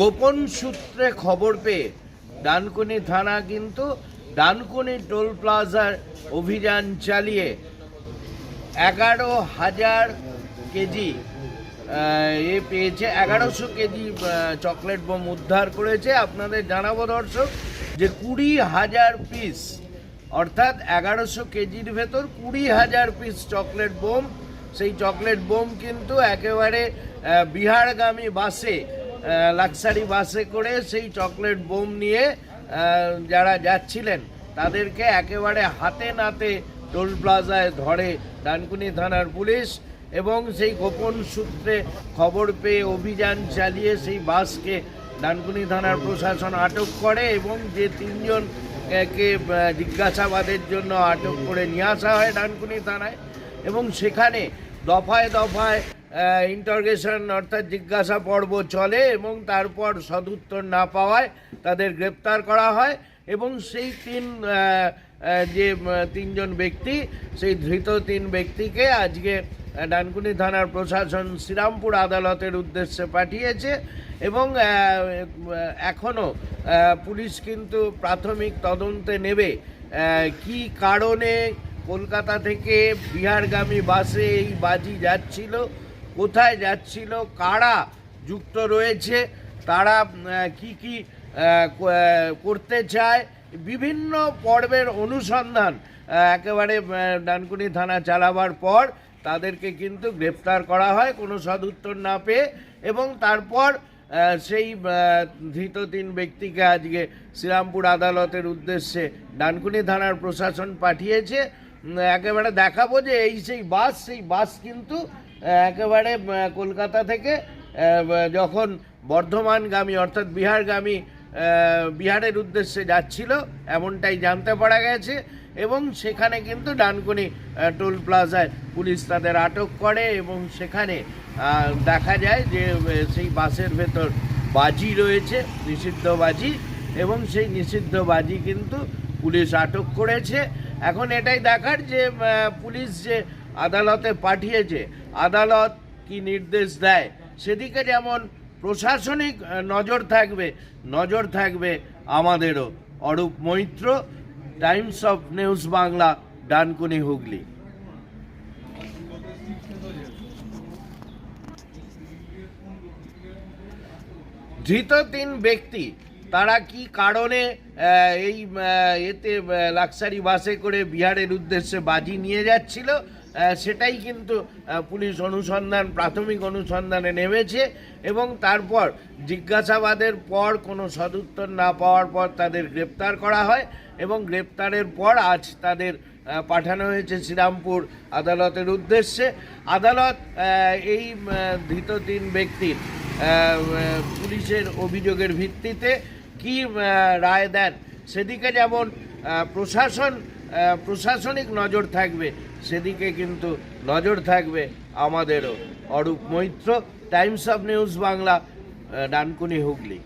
গোপন সূত্রে খবর পেয়ে ডানকুনি থানা কিন্তু ডানকুনি টোল প্লাজার অভিযান চালিয়ে এগারো হাজার কেজি এ পেয়েছে, এগারোশো কেজি চকলেট বোম উদ্ধার করেছে। আপনাদের জানাব দর্শক যে কুড়ি হাজার পিস, অর্থাৎ এগারোশো কেজির ভেতর কুড়ি হাজার পিস চকলেট বোম। সেই চকলেট বোম কিন্তু একেবারে বিহারগামী বাসে লাক্সারি বাসে করে সেই চকলেট বোম নিয়ে যারা যাচ্ছিলেন তাদেরকে একেবারে হাতে নাতে টোল প্লাজায় ধরে ডানকুনি থানার পুলিশ এবং সেই গোপন সূত্রে খবর পেয়ে অভিযান চালিয়ে সেই বাসকে ডানকুনি থানার প্রশাসন আটক করে এবং যে তিনজন আহ, কে জিজ্ঞাসাবাদের জন্য আটক করে নিয়ে আসা হয় ডানকুনি থানায় এবং সেখানে দফায় দফায় ইন্টারগেশন অর্থাৎ জিজ্ঞাসা পর্ব চলে এবং তারপর সদুত্তর না পাওয়ায় তাদের গ্রেপ্তার করা হয় এবং সেই তিন যে তিনজন ব্যক্তি, সেই ধৃত তিন ব্যক্তিকে আজকে ডানকুনি থানার প্রশাসন শ্রীরামপুর আদালতের উদ্দেশ্যে পাঠিয়েছে এবং এখনও পুলিশ কিন্তু প্রাথমিক তদন্তে নেবে কি কারণে কলকাতা থেকে বিহারগামী বাসে এই বাজি যাচ্ছিল কোথায় যাচ্ছিল, কারা যুক্ত রয়েছে, তারা কি কি করতে চায়, বিভিন্ন পর্বের অনুসন্ধান একেবারে ডানকুনি থানা চালাবার পর তাদেরকে কিন্তু গ্রেপ্তার করা হয়, কোনো সদুত্তর না পেয়ে, এবং তারপর সেই ধৃত তিন ব্যক্তিকে আজকে শ্রীরামপুর আদালতের উদ্দেশ্যে ডানকুনি থানার প্রশাসন পাঠিয়েছে। একেবারে দেখাবো যে এই সেই বাস সেই বাস কিন্তু একেবারে কলকাতা থেকে যখন বর্ধমানগামী, অর্থাৎ বিহারগামী বিহারের উদ্দেশ্যে যাচ্ছিল, এমনটাই জানতে পারা গেছে। এবং সেখানে কিন্তু ডানকুনি টোল প্লাজায় পুলিশ তাদের আটক করে এবং সেখানে দেখা যায় যে সেই বাসের ভেতর বাজি রয়েছে, নিষিদ্ধ বাজি। এবং সেই নিষিদ্ধ বাজি কিন্তু পুলিশ আটক করেছে। এখন এটাই দেখার যে পুলিশ যে আদালতে পাঠিয়েছে। আদালত কি নির্দেশ দেয়? সেদিকে যেমন প্রশাসনিক নজর থাকবে নজর থাকবে আমাদেরও। Arup Maitra, Times of News Bangla, Dankuni Hooghly. ধৃত তিন ব্যক্তি তারা কি কারণে এই এতে লাক্সারি বাসে করে বিহারের উদ্দেশ্যে বাজি নিয়ে যাচ্ছিল সেটাই কিন্তু পুলিশ অনুসন্ধান, প্রাথমিক অনুসন্ধানে নেমেছে এবং তারপর জিজ্ঞাসাবাদের পর কোনো সদুত্তর না পাওয়ার পর তাদের গ্রেপ্তার করা হয় এবং গ্রেপ্তারের পর আজ তাদের পাঠানো হয়েছে শ্রীরামপুর আদালতের উদ্দেশ্যে। আদালত এই ধৃত তিন ব্যক্তির পুলিশের অভিযোগের ভিত্তিতে কি রায় দেন? সেদিকে যেমন প্রশাসন প্রশাসনিক নজর থাকবে, সেদিকে কিন্তু নজর থাকবে আমাদেরও। Arup Maitra, Times of News Bangla Dankuni Hooghly.